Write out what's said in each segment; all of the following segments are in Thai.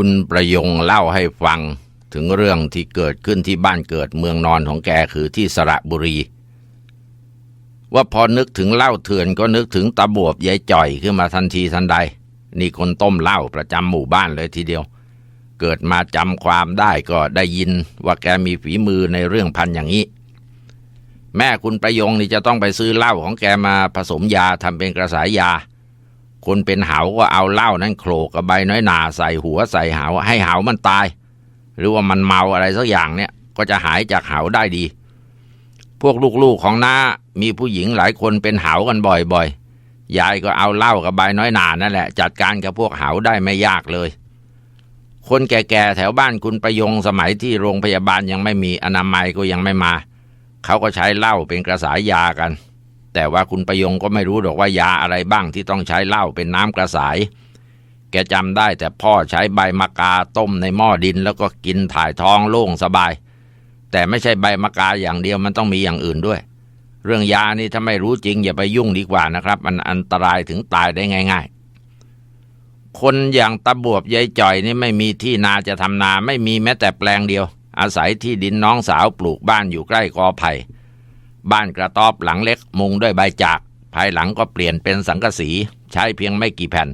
คุณประยงเล่าให้ฟังถึงเรื่องที่เกิดขึ้นที่บ้านเกิดเมืองนอนของแกคือที่สระบุรี ว่าพอนึกถึงเหล้าเถื่อนก็นึกถึงตาบวบยายจ่อยขึ้นมาทันทีทันใด นี่คนต้มเหล้าประจำหมู่บ้านเลยทีเดียว เกิดมาจำความได้ก็ได้ยินว่าแกมีฝีมือในเรื่องพันอย่างนี้ แม่คุณประยงนี่จะต้องไปซื้อเหล้าของแกมาผสมยาทำเป็นกระสายยา คนเป็นเหาก็เอาเหล้านั้นโขลกกับใบน้อยหนาใส่หัวใส่เหาให้เหามันตาย หรือว่ามันเมาอะไรสักอย่างเนี่ยก็จะหายจากเหาได้ดี พวกลูกๆของน้ามีผู้หญิงหลายคนเป็นเหากันบ่อยๆ ยายก็เอาเหล้ากับใบน้อยหนานั่นแหละ จัดการกับพวกเหาได้ไม่ยากเลย คนแก่ๆแถวบ้านคุณประยงสมัยที่โรงพยาบาลยังไม่มีอนามัยก็ยังไม่มา เขาก็ใช้เหล้าเป็นกระสายยากัน แต่ว่าคุณประยงก็ไม่รู้หรอกว่ายาอะไรบ้างที่ต้องใช้เหล้าเป็นน้ำกระสาย แกจำได้แต่พ่อใช้ใบมะกาต้มในหม้อดิน แล้วก็กินถ่ายท้องโล่งสบาย แต่ไม่ใช่ใบมะกาอย่างเดียวมันต้องมีอย่างอื่นด้วย เรื่องยานี่ถ้าไม่รู้จริงอย่าไปยุ่งดีกว่านะครับ มันอันตรายถึงตายได้ง่าย ๆ คนอย่างตาบวบยายจ่อยนี่ไม่มีที่นาจะทำนาไม่มีแม้แต่แปลงเดียว อาศัยที่ดินน้องสาวปลูกบ้านอยู่ใกล้กอไผ่ บ้านกระต๊อบหลังเล็กมุงด้วยใบจาก ภายหลังก็เปลี่ยนเป็นสังกะสี ใช้เพียงไม่กี่แผ่น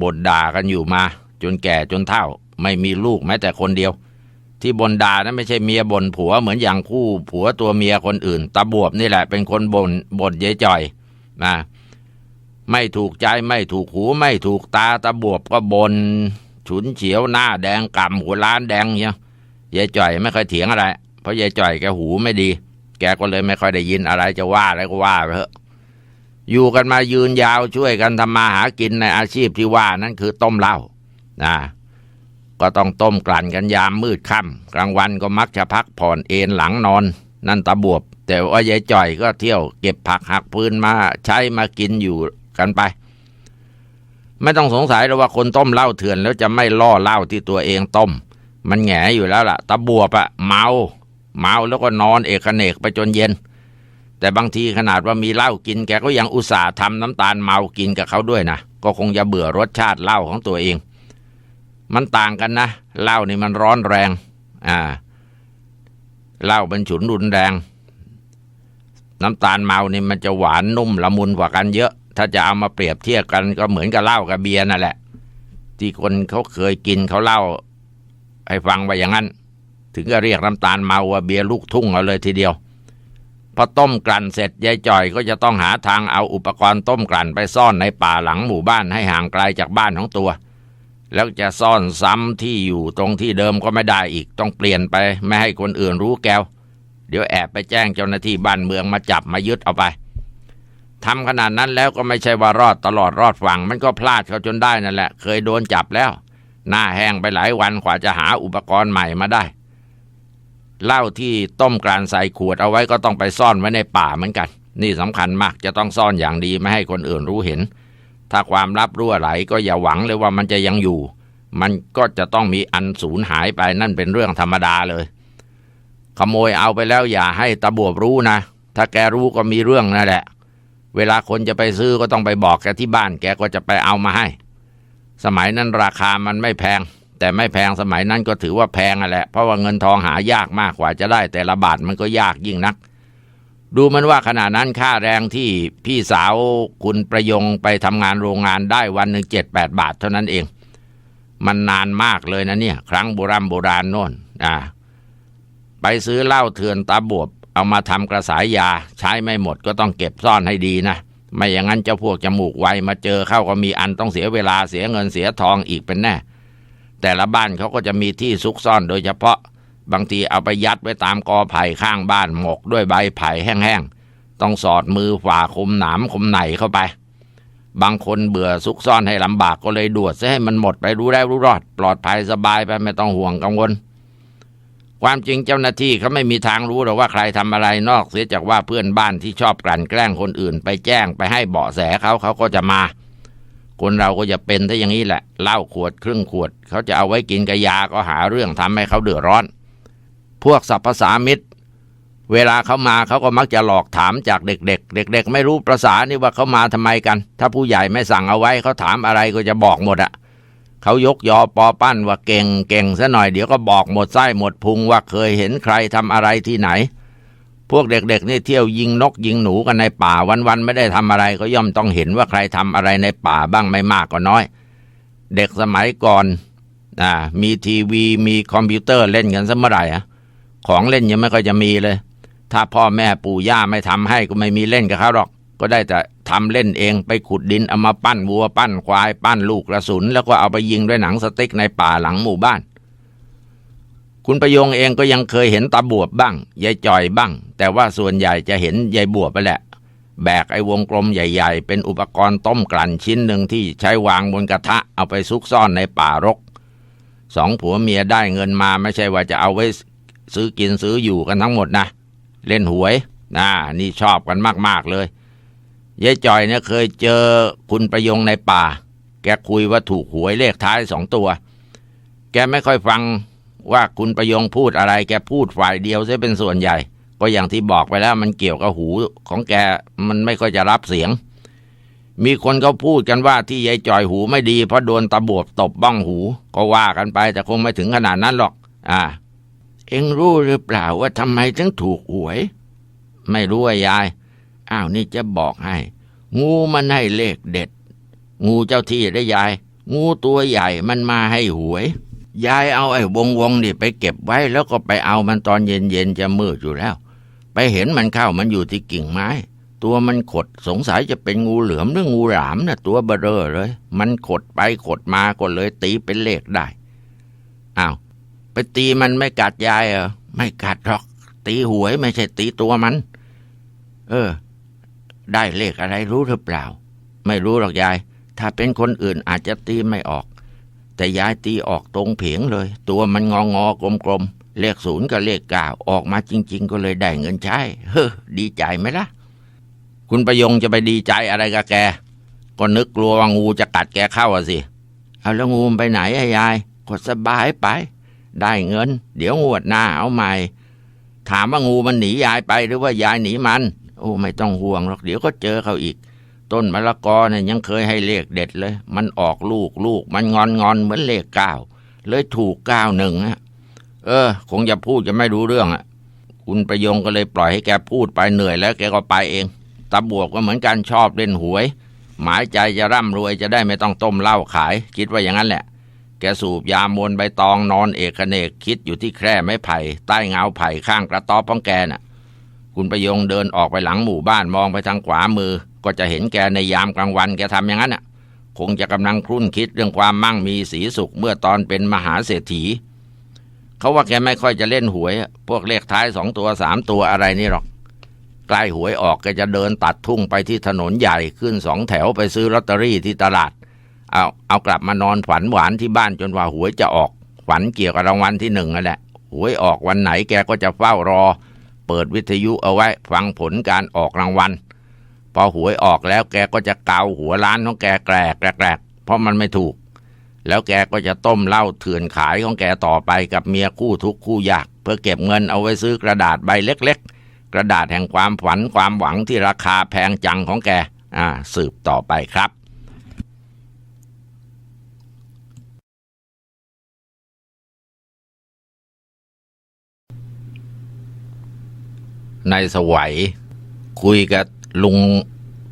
บ่นด่ากันอยู่มา จนแก่จนเฒ่า ไม่มีลูกแม้แต่คนเดียว ที่บนด่านั้นไม่ใช่เมียบ่นผัวเหมือนอย่างคู่ผัวตัวเมียคนอื่น ตาบวบนี่แหละเป็นคนบน่นบ่นเย้จ่อยนะไม่ถูกใจไม่ถูกหูไม่ถูกตาตาบวบก็บน่นฉุนเฉียวหน้าแดงกำหัวล้านแดงเนี่ยยายจ่อยไม่เคยเถียงอะไร เพราะยายจ่อยแกหูไม่ดี แกก็เลยไม่ค่อยได้ยินอะไรจะว่าอะไรก็ว่าไปเถอะ อยู่กันมายืนยาวช่วยกันทำมาหากินในอาชีพที่ว่านั้นคือต้มเหล้านะก็ต้องต้มกลั่นกันยามมืดค่ำกลางวันก็มักจะพักผ่อนเอนหลังนอน นั่นตาบวบ แต่ว่ายายจ่อยก็เที่ยวเก็บผักหักพื้นมาใช้มากินอยู่กันไป ไม่ต้องสงสัยหรอกว่าคนต้มเหล้าเถื่อนแล้วจะไม่ล่อเหล้าที่ตัวเองต้ม มันแหงอยู่แล้วล่ะตาบวบอะเมา เมาแล้วก็นอนเอกเนกไปจนเย็น แต่บางทีขนาดว่ามีเหล้ากินแกก็ยังอุตส่าห์ทำน้ำตาลเมากินกับเขาด้วยนะก็คงจะเบื่อรสชาติเหล้าของตัวเอง มันต่างกันนะเหล้านี่มันร้อนแรงอ่าเหล้ามันฉุนรุนแรง น้ำตาลเมานี่มันจะหวานนุ่มละมุนกว่ากันเยอะ ถ้าจะเอามาเปรียบเทียบกันก็เหมือนกับเหล้ากับเบียร์นั่นแหละ ที่คนเขาเคยกินเขาเล่าให้ฟังว่าอย่างนั้น ถึงก็เรียกน้ำตาลเมาว่าเบียร์ลูกทุ่งเอาเลยทีเดียว พอต้มกลั่นเสร็จยายจ่อยก็จะต้องหาทางเอาอุปกรณ์ต้มกลั่นไปซ่อนในป่าหลังหมู่บ้านให้ห่างไกลจากบ้านของตัว แล้วจะซ่อนซ้ำที่อยู่ตรงที่เดิมก็ไม่ได้อีกต้องเปลี่ยนไปไม่ให้คนอื่นรู้แกว เดี๋ยวแอบไปแจ้งเจ้าหน้าที่บ้านเมืองมาจับมายึดเอาไปทำขนาดนั้นแล้วก็ไม่ใช่ว่ารอดตลอดรอดฝั่งมันก็พลาดเขาจนได้นั่นแหละ เคยโดนจับแล้ว หน้าแห้งไปหลายวันกว่าจะหาอุปกรณ์ใหม่มาได้ เหล้าที่ต้มกลั่นใส่ขวดเอาไว้ก็ต้องไปซ่อนไว้ในป่าเหมือนกัน นี่สำคัญมากจะต้องซ่อนอย่างดีไม่ให้คนอื่นรู้เห็น ถ้าความลับรั่วไหลก็อย่าหวังเลยว่ามันจะยังอยู่ มันก็จะต้องมีอันสูญหายไปนั่นเป็นเรื่องธรรมดาเลย ขโมยเอาไปแล้วอย่าให้ตาบวบรู้นะ ถ้าแกรู้ก็มีเรื่องนั่นแหละ เวลาคนจะไปซื้อก็ต้องไปบอกแกที่บ้านแกก็จะไปเอามาให้ สมัยนั้นราคามันไม่แพง แต่ไม่แพงสมัยนั้นก็ถือว่าแพงอะแหละ เพราะว่าเงินทองหายากมากกว่าจะได้ แต่ละบาทมันก็ยากยิ่งนัก ดูมันว่าขณะนั้นค่าแรงที่พี่สาวคุณประยงไปทำงานโรงงานได้วันหนึ่งเจ็ดแปดบาทเท่านั้นเอง มันนานมากเลยนะเนี่ย ครั้งโบราณโบราณโน่นอ่าไปซื้อเหล้าเถื่อนตาบวบ เอามาทำกระสายยา ใช้ไม่หมดก็ต้องเก็บซ่อนให้ดีนะไม่อย่างนั้นเจ้าพวกจมูกไวมาเจอเข้าก็มีอันต้องเสียเวลาเสียเงินเสียทองอีกเป็นแน่ แต่ละบ้านเขาก็จะมีที่ซุกซ่อนโดยเฉพาะ บางทีเอาไปยัดไว้ตามกอไผ่ข้างบ้านหมกด้วยใบไผ่แห้งๆ ต้องสอดมือฝ่าคมหนามคมไหนเข้าไป บางคนเบื่อซุกซ่อนให้ลำบากก็เลยดวดซะให้มันหมดไปรู้แล้รู้รอด ปลอดภัยสบายไปไม่ต้องห่วงกังวล ความจริงเจ้าหน้าที่เขาไม่มีทางรู้หรอกว่าใครทำอะไรนอกเสียจากว่าเพื่อนบ้านที่ชอบกลั่นแกล้งคนอื่น ไปแจ้งไปให้เบาะแสเขาเขาก็จะมา คนเราก็จะเป็นถ้าอย่างนี้แหละเหล้าขวดครึ่งขวด เขาจะเอาไว้กินกับยาก็หาเรื่องทำให้เขาเดือดร้อน พวกสัพพสามิตร เวลาเขามาเขาก็มักจะหลอกถามจากเด็ก ๆ เด็ก ๆ ไม่รู้ประษานี่ว่าเขามาทำไมกัน ถ้าผู้ใหญ่ไม่สั่งเอาไว้เขาถามอะไรก็จะบอกหมดอะเขายกยอปอปั้นว่าเก่งเก่งซะหน่อยเดี๋ยวก็บอกหมดไส้หมดพุงว่าเคยเห็นใครทำอะไรที่ไหน พวกเด็กๆนี่เที่ยวยิงนกยิงหนูกันในป่าวันๆไม่ได้ทำอะไร ก็ย่อมต้องเห็นว่าใครทำอะไรในป่าบ้างไม่มากก็น้อย เด็กสมัยก่อนอ่ามีทีวีมีคอมพิวเตอร์เล่นกันซะเมื่อไหร่อะของเล่นยังไม่ค่อยจะมีเลย ถ้าพ่อแม่ปู่ย่าไม่ทำให้ก็ไม่มีเล่นกับเขาหรอก ก็ได้แต่ทำเล่นเองไปขุดดินเอามาปั้นวัวปั้นควายปั้นลูกกระสุน แล้วก็เอาไปยิงด้วยหนังสติ๊กในป่าหลังหมู่บ้าน คุณประยงเองก็ยังเคยเห็นตาบวบบ้างยายจ่อยบ้าง แต่ว่าส่วนใหญ่จะเห็นยายบวบไปแหละ แบกไอ้วงกลมใหญ่ ๆ เป็นอุปกรณ์ต้มกลั่นชิ้นหนึ่งที่ใช้วางบนกระทะเอาไปซุกซ่อนในป่ารกสองผัวเมียได้เงินมาไม่ใช่ว่าจะเอาไว้ซื้อกินซื้ออยู่กันทั้งหมดนะ เล่นหวยน่ะนี่ชอบกันมากๆเลยยายจ่อยเนี่ยเคยเจอคุณประยงในป่า แกคุยว่าถูกหวยเลขท้ายสองตัว แกไม่ค่อยฟัง ว่าคุณประยงพูดอะไรแกพูดฝ่ายเดียวซะเป็นส่วนใหญ่ ก็อย่างที่บอกไปแล้วมันเกี่ยวกับหูของแกมันไม่ค่อยจะรับเสียง มีคนเขาพูดกันว่าที่ยายจ่อยหูไม่ดีเพราะโดนตะบวบตบบ้องหู ก็ว่ากันไปแต่คงไม่ถึงขนาดนั้นหรอก อ่า เอ็งรู้หรือเปล่าว่าทำไมถึงถูกหวย ไม่รู้อะยาย อ้าวนี่จะบอกให้ งูมันให้เลขเด็ด งูเจ้าที่ได้ยาย งูตัวใหญ่มันมาให้หวย ยายเอาไอ้วงวงๆนี่ไปเก็บไว้ แล้วก็ไปเอามันตอนเย็นๆจะมืดอยู่แล้ว ไปเห็นมันเข้ามันอยู่ที่กิ่งไม้ ตัวมันขดสงสัยจะเป็นงูเหลือมหรืองูหลามนะตัวเบอเรอเลย มันขดไปขดมาก็เลยตีเป็นเลขได้อ้าวไปตีมันไม่กัดยายเหรอไม่กัดหรอก ตีหวยไม่ใช่ตีตัวมัน เออ ได้เลขอะไรรู้หรือเปล่า ไม่รู้หรอกยาย ถ้าเป็นคนอื่นอาจจะตีไม่ออก แต่ยายตีออกตรงเพียงเลย ตัวมันงองอกลมๆ เลขศูนย์กับเลขเก้าออกมาจริง ๆ ก็เลยได้เงินใช้ เฮ้อดีใจไหมล่ะ คุณประยงจะไปดีใจอะไรกับแก ก็นึกกลัวว่างูจะกัดแกเข้าอะสิ เอาแล้วงูมันไปไหนอะยายก็สบายไป ได้เงิน เดี๋ยวงวดหน้าเอาใหม่ ถามว่างูมันหนียายไปหรือว่ายายหนีมัน โอ้ไม่ต้องห่วงหรอกเดี๋ยวก็เจอเขาอีก ต้นมะละกอเนี่ยยังเคยให้เลขเด็ดเลย มันออกลูกลูก มันงอนงอนเหมือนเลขเก้าเลยถูกเก้าหนึ่งฮะเออ คงจะพูดจะไม่รู้เรื่องอะคุณประยงก็เลยปล่อยให้แกพูดไปเหนื่อยแล้วแกก็ไปเองตาบวกก็เหมือนกันชอบเล่นหวย หมายใจจะร่ำรวยจะได้ไม่ต้องต้มเหล้าขาย คิดว่าอย่างนั้นแหละ แกสูบยามวนใบตองนอนเอกเนกคิดอยู่ที่แคร่ไม้ไผ่ ใต้เงาไผ่ข้างกระต๊อบของแกน่ะ คุณประยงเดินออกไปหลังหมู่บ้านมองไปทางขวามือ ก็จะเห็นแกในยามกลางวันแกทำอย่างนั้นน่ะ คงจะกำลังครุ่นคิดเรื่องความมั่งมีสีสุขเมื่อตอนเป็นมหาเศรษฐี เขาว่าแกไม่ค่อยจะเล่นหวย พวกเลขท้ายสองตัวสามตัวอะไรนี่หรอก ใกล้หวยออกแกจะเดินตัดทุ่งไปที่ถนนใหญ่ขึ้นสองแถวไปซื้อลอตเตอรี่ที่ตลาด เอาเอากลับมานอนฝันหวานที่บ้านจนว่าหวยจะออก ฝันเกี่ยวกับรางวัลที่หนึ่งนั่นแหละ หวยออกวันไหนแกก็จะเฝ้ารอ เปิดวิทยุเอาไว้ฟังผลการออกรางวัล พอหวยออกแล้วแกก็จะเกาหัวล้านของแกแกรกแกรกเพราะมันไม่ถูก แล้วแกก็จะต้มเหล้าเถื่อนขายของแกต่อไปกับเมียคู่ทุกคู่ยาก เพื่อเก็บเงินเอาไว้ซื้อกระดาษใบเล็ก ๆ กระดาษแห่งความฝันความหวังที่ราคาแพงจังของแกอ่าสืบต่อไปครับในสวัยคุยกับ ลุง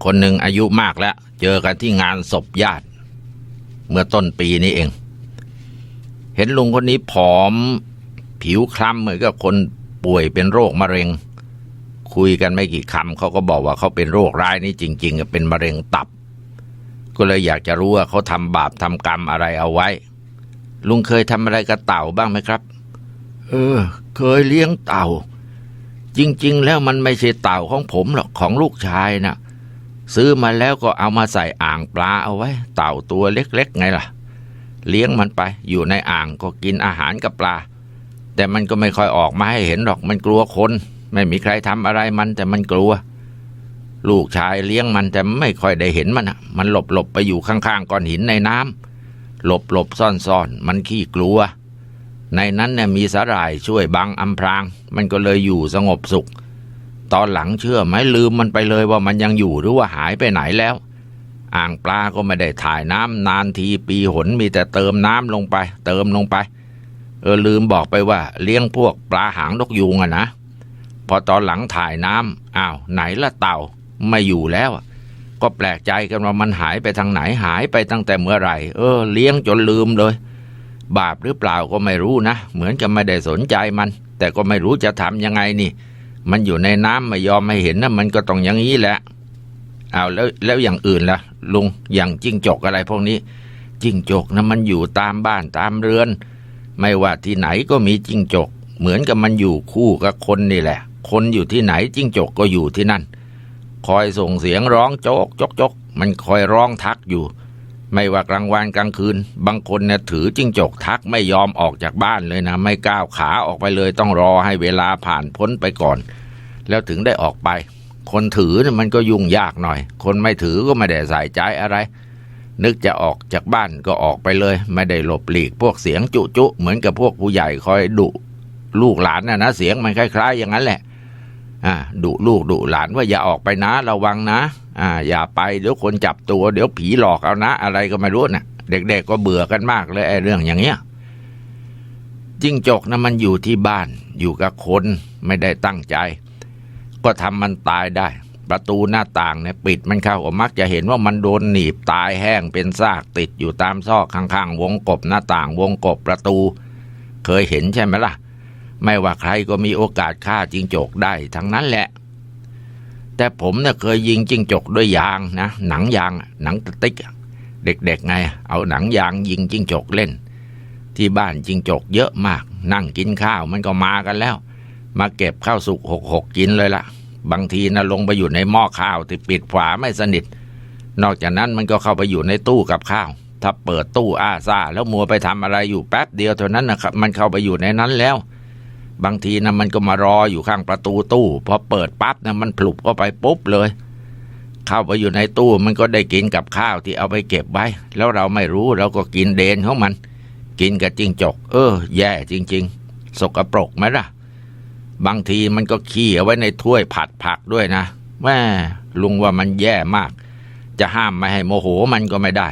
คนหนึ่งอายุมากแล้ว เจอกันที่งานศพญาติ เมื่อต้นปีนี้เอง เห็นลุงคนนี้ผอม ผิวคล้ำเหมือนกับคนป่วยเป็นโรคมะเร็ง คุยกันไม่กี่คำเขาก็บอกว่าเขาเป็นโรคร้ายนี่จริง ๆ เป็นมะเร็งตับ ก็เลยอยากจะรู้ว่าเขาทำบาปทำกรรมอะไรเอาไว้ ลุงเคยทำอะไรกับเต่าบ้างไหมครับ เออ เคยเลี้ยงเต่า จริง ๆ แล้วมันไม่ใช่เต่าของผมหรอกของลูกชายนะซื้อมาแล้วก็เอามาใส่อ่างปลาเอาไว้ เต่าตัวเล็กๆไงล่ะ เลี้ยงมันไปอยู่ในอ่างก็กินอาหารกับปลา แต่มันก็ไม่ค่อยออกมาให้เห็นหรอกมันกลัวคน ไม่มีใครทำอะไรมันแต่มันกลัว ลูกชายเลี้ยงมันแต่ไม่ค่อยได้เห็นมันอะมันหลบหลบๆไปอยู่ข้างๆก้อนหินในน้ำหลบหลบๆซ่อนๆมันขี้กลัว ในนั้นเนี่ยมีสาหร่ายช่วยบังอำพราง มันก็เลยอยู่สงบสุข ตอนหลังเชื่อไหมลืมมันไปเลยว่ามันยังอยู่หรือว่าหายไปไหนแล้ว อ่างปลาก็ไม่ได้ถ่ายน้ำนานทีปีหนมีแต่เติมน้ำลงไป เติมลงไป เออลืมบอกไปว่า เลี้ยงพวกปลาหางนกยูงอะนะ พอตอนหลังถ่ายน้ำอ้าวไหนละเต่าไม่อยู่แล้วก็แปลกใจกันว่ามันหายไปทางไหนหายไปตั้งแต่เมื่อไหร่ เออ เลี้ยงจนลืมเลย บาปหรือเปล่าก็ไม่รู้นะ เหมือนกับไม่ได้สนใจมัน แต่ก็ไม่รู้จะทำยังไงนี่ มันอยู่ในน้ำไม่ยอมไม่เห็นนะมันก็ต้องอย่างนี้แหละเอาแล้วแล้วอย่างอื่นล่ะ ลุงอย่างจิ้งจกอะไรพวกนี้ จิ้งจกนะมันอยู่ตามบ้านตามเรือน ไม่ว่าที่ไหนก็มีจิ้งจก เหมือนกับมันอยู่คู่กับคนนี่แหละ คนอยู่ที่ไหนจิ้งจกก็อยู่ที่นั่น คอยส่งเสียงร้องโจกจกจกมันคอยร้องทักอยู่ ไม่ว่ากลางวันกลางคืน บางคนเนี่ยถือจิ้งจกทักไม่ยอมออกจากบ้านเลยนะ ไม่ก้าวขาออกไปเลย ต้องรอให้เวลาผ่านพ้นไปก่อน แล้วถึงได้ออกไป คนถือเนี่ยมันก็ยุ่งยากหน่อย คนไม่ถือก็ไม่ได้ใส่ใจอะไร นึกจะออกจากบ้านก็ออกไปเลย ไม่ได้หลบหลีกพวกเสียงจุจุเหมือนกับพวกผู้ใหญ่คอยดุลูกหลานนะนะเสียงมันคล้าย ๆ อย่างนั้นแหละ อ่าดุลูกดุหลานว่าอย่าออกไปนะระวังนะอ่าอย่าไปเดี๋ยวคนจับตัว เดี๋ยวผีหลอกเอานะ อะไรก็ไม่รู้นะ่ะ เด็ก ๆ ก็เบื่อกันมากเลยไอ้เรื่องอย่างเงี้ยจิ้งจกนะมันอยู่ที่บ้าน อยู่กับคนไม่ได้ตั้งใจ ก็ทำมันตายได้ ประตูหน้าต่างเนี่ยปิดมันเข้ามักจะเห็นว่ามันโดนหนีบตายแห้งเป็นซากติดอยู่ตามซอกข้างๆวงกบหน้าต่างวงกบประตู เคยเห็นใช่ไหมล่ะ ไม่ว่าใครก็มีโอกาสฆ่าจิงจกได้ทั้งนั้นแหละ แต่ผมเนี่ยเคยยิงจิงจกด้วยยางนะ หนังยางหนังติ๊กเด็กๆไง เอาหนังยางยิงจิงจกเล่น ที่บ้านจิงจกเยอะมาก นั่งกินข้าวมันก็มากันแล้ว มาเก็บข้าวสุกหกหกกินเลยละ่ะ บางทีนะลงไปอยู่ในหม้อข้าวที่ปิดฝาไม่สนิท นอกจากนั้นมันก็เข้าไปอยู่ในตู้กับข้าวถ้าเปิดตู้อาซาแล้วมัวไปทำอะไรอยู่แป๊บเดียวเท่านั้นนะครับมันเข้าไปอยู่ในนั้นแล้ว บางทีนะมันก็มารออยู่ข้างประตูตู้ พอเปิดปั๊บนะมันผลุบเข้าไปปุ๊บเลย เข้าไปอยู่ในตู้มันก็ได้กินกับข้าวที่เอาไปเก็บไว้ แล้วเราไม่รู้เราก็กินเดนของมัน กินกับจิ้งจก เออ แย่จริง ๆ สกรปรกไหมล่ะ บางทีมันก็ขี้เอาไว้ในถ้วยผัดผักด้วยนะแม่ลุงว่ามันแย่มาก จะห้ามไม่ให้โมโหมันก็ไม่ได้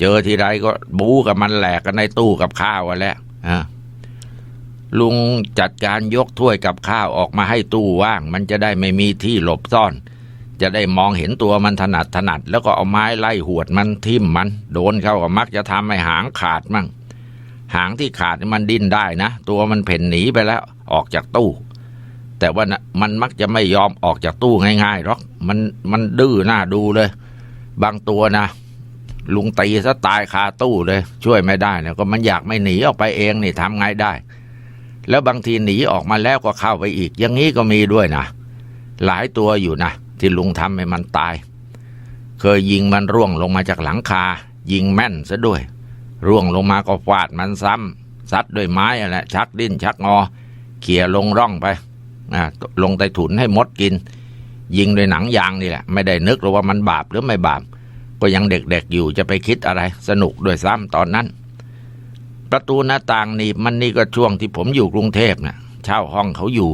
เจอทีไรก็บู๊กับมันแหลกกันในตู้กับข้าวกันแล้วอ่า ลุงจัดการยกถ้วยกับข้าวออกมาให้ตู้ว่าง มันจะได้ไม่มีที่หลบซ่อน จะได้มองเห็นตัวมันถนัดถนัด แล้วก็เอาไม้ไล่หวดมันทิ่มมัน โดนเข้าก็มักจะทำให้หางขาดมั่ง หางที่ขาดมันดิ้นได้นะ ตัวมันเพ่นหนีไปแล้วออกจากตู้ แต่ว่านะมันมักจะไม่ยอมออกจากตู้ง่ายๆหรอกมันมันดื้อหน้าดูเลย บางตัวนะลุงตีซะตายคาตู้เลย ช่วยไม่ได้นะก็มันอยากไม่หนีออกไปเองนี่ทำไงได้ แล้วบางทีหนีออกมาแล้วก็เข้าไปอีก อย่างนี้ก็มีด้วยนะ หลายตัวอยู่นะ ที่ลุงทำให้มันตาย เคยยิงมันร่วงลงมาจากหลังคา ยิงแม่นซะด้วย ร่วงลงมาก็ฟาดมันซ้ำซัดด้วยไม้อะไรชักดิ้นชักงอ เขี่ยลงร่องไปลงใต้ถุนให้มดกิน ยิงด้วยหนังยางนี่แหละ ไม่ได้นึกหรอกว่ามันบาปหรือไม่บาป ก็ยังเด็กๆอยู่จะไปคิดอะไร สนุกด้วยซ้ำตอนนั้น ประตูหน้าต่างนี่มันนี่ก็ช่วงที่ผมอยู่กรุงเทพนะเช่าห้องเขาอยู่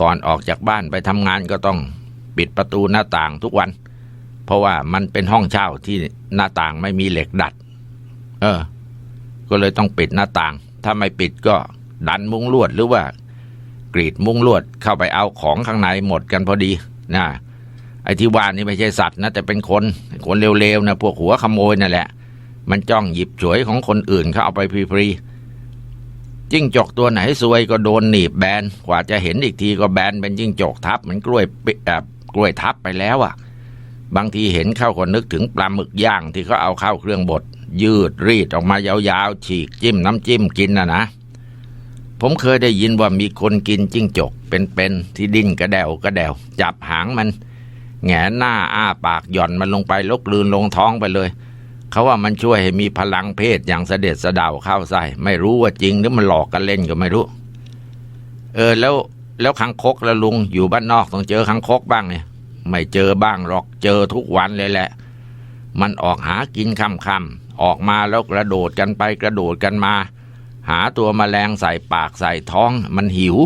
ก่อนออกจากบ้านไปทำงานก็ต้องปิดประตูหน้าต่างทุกวัน เพราะว่ามันเป็นห้องเช่าที่หน้าต่างไม่มีเหล็กดัด เออ ก็เลยต้องปิดหน้าต่าง ถ้าไม่ปิดก็ดันมุ้งลวดหรือว่ากรีดมุ้งลวดเข้าไปเอาของข้างในหมดกันพอดีนะไอ้ที่ว่านี่ไม่ใช่สัตว์นะแต่เป็นคนคนเร็วๆนะพวกหัวขโมยนั่นแหละ มันจ้องหยิบฉวยของคนอื่นเขาเอาไปฟรีๆจิ้งจกตัวไหนซวยก็โดนหนีบแบนกว่าจะเห็นอีกทีก็แบนเป็นจิ้งจกทับเหมือนกล้วยปิแบบกล้วยทับไปแล้วอะ่ะ บางทีเห็นเข้าก็นึกถึงปลาหมึกย่างที่เขาเอาเข้าเครื่องบดยืดรีดออกมายาวๆ ฉีกจิ้มน้ำจิ้มกินนะนะ ผมเคยได้ยินว่ามีคนกินจิ้งจก เป็นๆที่ดิ้นกระเดวกระเดวจับหางมัน แงหน้าอ้าปากหย่อนมันลงไปลกลืนลงท้องไปเลย เขาว่ามันช่วยให้มีพลังเพศอย่างเสด็จสดาวเข้าใส่ไม่รู้ว่าจริงหรือมันหลอกกันเล่นก็ไม่รู้ เออแล้วแล้วคังคกแล้วลุงอยู่บ้านนอกต้องเจอคังคกบ้างเนี่ย ไม่เจอบ้างหรอกเจอทุกวันเลยแหละ มันออกหากินค่ำๆออกมาแล้วกระโดดกันไปกระโดดกันมา หาตัวมแมลงใส่ปากใส่ท้อง มันหิว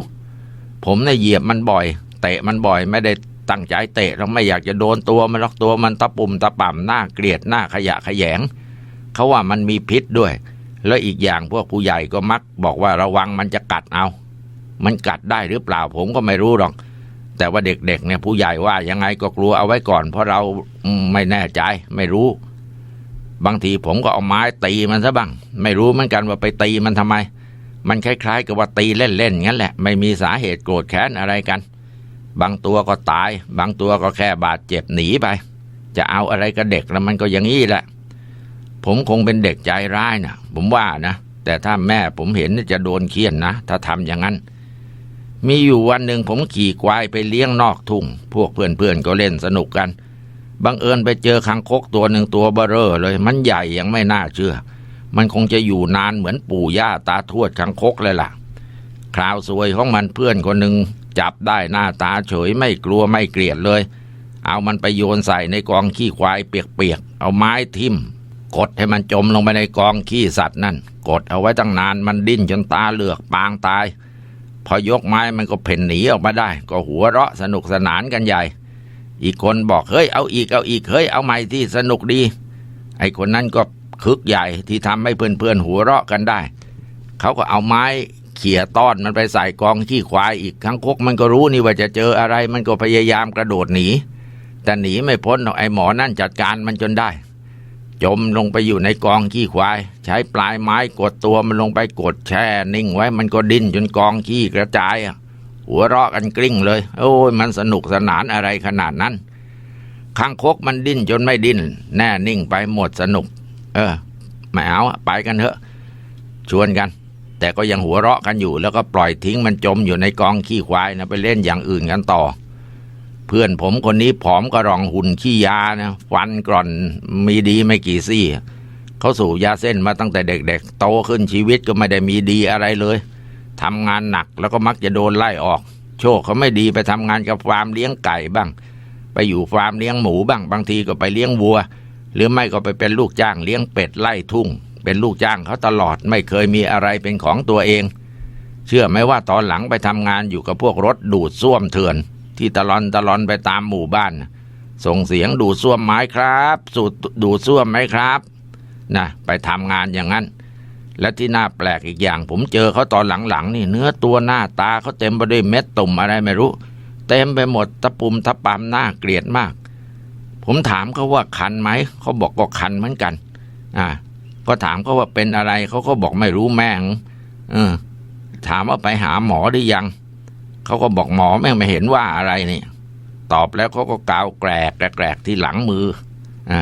ผมเนี่ยเหยียบมันบ่อยเตะมันบ่อยไม่ได้ ตั้งใจเตะเราไม่อยากจะโดนตัวมันหรอกตัวมันตะปุ่มตะป่ำหน้าเกลียดหน้าขยะขยงเขาว่ามันมีพิษด้วย แล้วอีกอย่างพวกผู้ใหญ่ก็มัก บอกว่าระวังมันจะกัดเอา มันกัดได้หรือเปล่าผมก็ไม่รู้หรอก แต่ว่าเด็กๆเนี่ยผู้ใหญ่ว่ายังไงก็กลัวเอาไว้ก่อน เพราะเราไม่แน่ใจไม่รู้ บางทีผมก็เอาไม้ตีมันซะบ้างไม่รู้เหมือนกันว่าไปตีมันทำไม มันคล้ายๆ กับว่าตีเล่นๆงั้นแหละ ไม่มีสาเหตุโกรธแค้นอะไรกัน บางตัวก็ตาย บางตัวก็แค่บาดเจ็บหนีไป จะเอาอะไรกับเด็กแล้วมันก็อย่างนี้แหละ ผมคงเป็นเด็กใจร้ายนะผมว่านะ แต่ถ้าแม่ผมเห็นจะโดนเคี่ยนนะ ถ้าทำอย่างนั้น มีอยู่วันหนึ่งผมขี่ควายไปเลี้ยงนอกทุ่ง พวกเพื่อนๆก็เล่นสนุกกัน บังเอิญไปเจอคังคกตัวหนึ่งตัวเบ้อเร่อเลย มันใหญ่ยังไม่น่าเชื่อ มันคงจะอยู่นานเหมือนปู่ย่าตาทวดคังคกเลยล่ะคราวสวยของมันเพื่อนคนหนึ่ง จับได้หน้าตาเฉยไม่กลัวไม่เกลียดเลย เอามันไปโยนใส่ในกองขี้ควายเปียกๆ เอาไม้ทิ่ม กดให้มันจมลงไปในกองขี้สัตว์นั่น กดเอาไว้ตั้งนานมันดิ้นจนตาเหลือกปางตาย พอยกไม้มันก็เพ่นหนีออกมาได้ ก็หัวเราะสนุกสนานกันใหญ่ อีกคนบอกเฮ้ยเอาอีกเอาอีกเฮ้ยเอาใหม่ที่สนุกดี ไอคนนั้นก็คึกใหญ่ที่ทำให้เพื่อนๆหัวเราะกันได้เขาก็เอาไม้ เขี่ยต้อนมันไปใส่กองขี้ควายอีกครั้งคกมันก็รู้นี่ว่าจะเจออะไร มันก็พยายามกระโดดหนีแต่หนีไม่พ้นหรอกไอ้หมอนั่นจัดการมันจนได้ จมลงไปอยู่ในกองขี้ควาย ใช้ปลายไม้กดตัวมันลงไปกดแช่นิ่งไว้มันก็ดิ้นจนกองขี้กระจายหัวเราะกันกลิ้งเลย โอ้ยมันสนุกสนานอะไรขนาดนั้นคางคกมันดิ้นจนไม่ดิ้นแน่นิ่งไปหมดสนุก เออไม่เอาไปกันเถอะ ชวนกัน แต่ก็ยังหัวเราะกันอยู่ แล้วก็ปล่อยทิ้งมันจมอยู่ในกองขี้ควายนะไปเล่นอย่างอื่นกันต่อ เพื่อนผมคนนี้ผอมกระรองหุ่นขี้ยานะฟันกร่อนมีดีไม่กี่ซี่เขาสูบยาเส้นมาตั้งแต่เด็กๆ โตขึ้นชีวิตก็ไม่ได้มีดีอะไรเลยทำงานหนักแล้วก็มักจะโดนไล่ออก โชคเขาไม่ดีไปทำงานกับฟาร์มเลี้ยงไก่บ้าง ไปอยู่ฟาร์มเลี้ยงหมูบ้างบางทีก็ไปเลี้ยงวัว หรือไม่ก็ไปเป็นลูกจ้างเลี้ยงเป็ดไล่ทุ่ง เป็นลูกจ้างเขาตลอดไม่เคยมีอะไรเป็นของตัวเอง เชื่อไหมว่าตอนหลังไปทำงานอยู่กับพวกรถดูดซ่วมเถื่อน ที่ตะลอนตะลอนไปตามหมู่บ้าน ส่งเสียงดูดซ่วมไม้ครับสูดดูดซ่วมไหมครับนะไปทำงานอย่างนั้น และที่น่าแปลกอีกอย่าง ผมเจอเขาตอนหลังๆนี่เนื้อตัวหน้าตาเขาเต็มไปด้วยเม็ดตุ่มอะไรไม่รู้ เต็มไปหมดตะปุ่มตะปามหน้าเกลียดมาก ผมถามเขาว่าคันไหมเขาบอกก็คันเหมือนกัน อ่า ก็ถามเขาว่าเป็นอะไรเขาก็บอกไม่รู้แม่งเออ ถามว่าไปหาหมอหรือยังเขาก็บอกหมอแม่งไม่เห็นว่าอะไรนี่ตอบแล้วเขาก็กาวแกรกแกรกที่หลังมืออ่า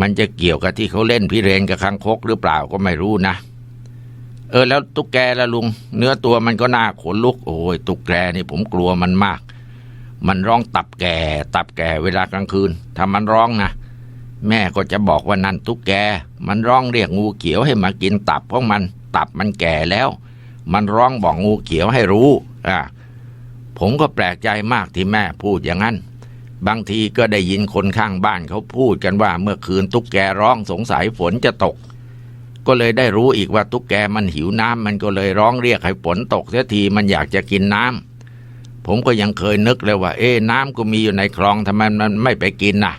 มันจะเกี่ยวกับที่เขาเล่นพิเรนกับคังคกหรือเปล่าก็ไม่รู้นะเออแล้วตุ๊กแกละลุง เนื้อตัวมันก็น่าขนลุก โอ้ยตุ๊กแกนี่ผมกลัวมันมาก มันร้องตับแก่ ตับแก่เวลากลางคืนถ้ามันร้องนะ แม่ก็จะบอกว่านั่นตุ๊กแก มันร้องเรียกงูเขียวให้มากินตับเพราะมัน ตับมันแก่แล้ว มันร้องบอกงูเขียวให้รู้อ่าผมก็แปลกใจมากที่แม่พูดอย่างนั้น บางทีก็ได้ยินคนข้างบ้านเขาพูดกันว่าเมื่อคืนตุ๊กแกร้องสงสัยฝนจะตก ก็เลยได้รู้อีกว่าตุ๊กแกมันหิวน้ำมันก็เลยร้องเรียกให้ฝนตกเสียทีมันอยากจะกินน้ำผมก็ยังเคยนึกเลยว่า เอ๊น้ำก็มีอยู่ในคลองทำไมมันไม่ไปกินน่ะ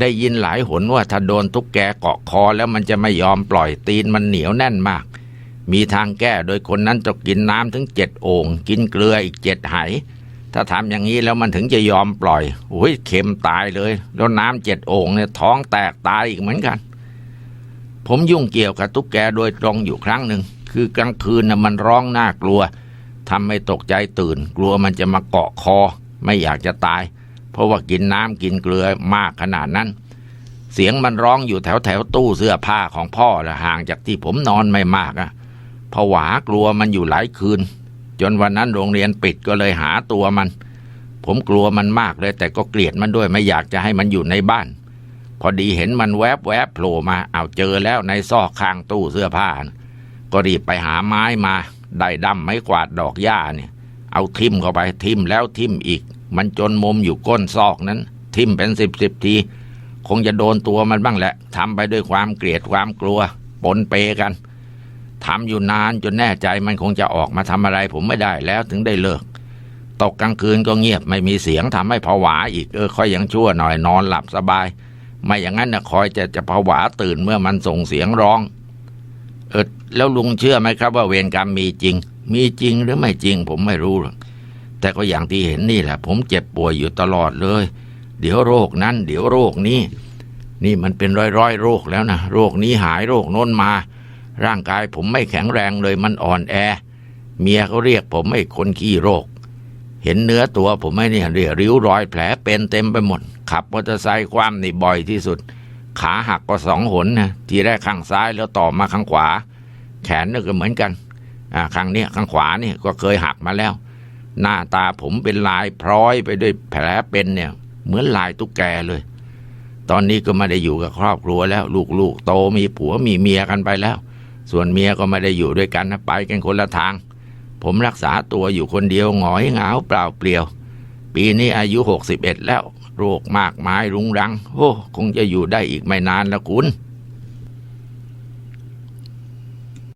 ได้ยินหลายหนว่าถ้าโดนตุ๊กแกเกาะคอแล้วมันจะไม่ยอมปล่อยตีนมันเหนียวแน่นมาก มีทางแก้โดยคนนั้นจะกินน้ำถึงเจ็ดโอ่งกินเกลืออีกเจ็ดไหถ้าทำอย่างนี้แล้วมันถึงจะยอมปล่อยโอ้ยเค็มตายเลย แล้วน้ำเจ็ดโอ่งเนี่ยท้องแตกตายอีกเหมือนกัน ผมยุ่งเกี่ยวกับตุ๊กแกโดยตรงอยู่ครั้งหนึ่ง คือกลางคืนน่ะมันร้องน่ากลัวทำให้ตกใจตื่น กลัวมันจะมาเกาะคอ ไม่อยากจะตาย เพราะว่ากินน้ำกินเกลือมากขนาดนั้น เสียงมันร้องอยู่แถวแถวตู้เสื้อผ้าของพ่อละห่างจากที่ผมนอนไม่มากอะผวากลัวมันอยู่หลายคืน จนวันนั้นโรงเรียนปิดก็เลยหาตัวมัน ผมกลัวมันมากเลย แต่ก็เกลียดมันด้วยไม่อยากจะให้มันอยู่ในบ้าน พอดีเห็นมันแวบแวบโผล่มาเอาเจอแล้วในซอกข้างตู้เสื้อผ้านะก็รีบไปหาไม้มา ได้ดำไม้กวาดดอกหญ้าเนี่ย เอาทิมเข้าไปทิมแล้วทิมอีก มันจนมุมอยู่ก้นซอกนั้น ทิมเป็นสิบสิบที คงจะโดนตัวมันบ้างแหละทำไปด้วยความเกลียดความกลัว ปนเปกันทำอยู่นานจนแน่ใจมันคงจะออกมาทำอะไรผมไม่ได้แล้วถึงได้เลิก ตกกลางคืนก็เงียบไม่มีเสียงทำให้ผวาอีกเออค่อยยังชั่วหน่อยนอนหลับสบาย ไม่อย่างนั้นนะคอยจะจะผวาตื่นเมื่อมันส่งเสียงร้อง เออแล้วลุงเชื่อไหมครับว่าเวรกรรมมีจริง มีจริงหรือไม่จริงผมไม่รู้หรอก แต่ก็อย่างที่เห็นนี่แหละ ผมเจ็บป่วยอยู่ตลอดเลย เดี๋ยวโรคนั้น เดี๋ยวโรคนี้ นี่มันเป็นร้อยร้อยโรคแล้วนะโรคนี้หายโรคโน้นมา ร่างกายผมไม่แข็งแรงเลยมันอ่อนแอ เมียเขาเรียกผมไม่คนขี้โรค เห็นเนื้อตัวผมไม่เนี่ยเรียริ้วรอยแผลเป็นเต็มไปหมด ขับมอเตอร์ไซค์คว่ำนี่บ่อยที่สุด ขาหักก็สองหนนะทีแรกข้างซ้ายแล้วต่อมาข้างขวา แขนนี่ก็เหมือนกันอ่าข้างเนี้ยข้างขวานี่ก็เคยหักมาแล้ว หน้าตาผมเป็นลายพร้อยไปด้วยแผลเป็นเนี่ย เหมือนลายตุ๊กแกเลย ตอนนี้ก็ไม่ได้อยู่กับครอบครัวแล้ว ลูกๆ โตมีผัวมีเมียกันไปแล้ว ส่วนเมียก็ไม่ได้อยู่ด้วยกันนะไปกันคนละทาง ผมรักษาตัวอยู่คนเดียวหงอยเหงาเปล่าเปลี่ยว ปีนี้อายุหกสิบเอ็ดแล้ว โรคมากมายรุงรัง โอ้คงจะอยู่ได้อีกไม่นานล้วคุณ「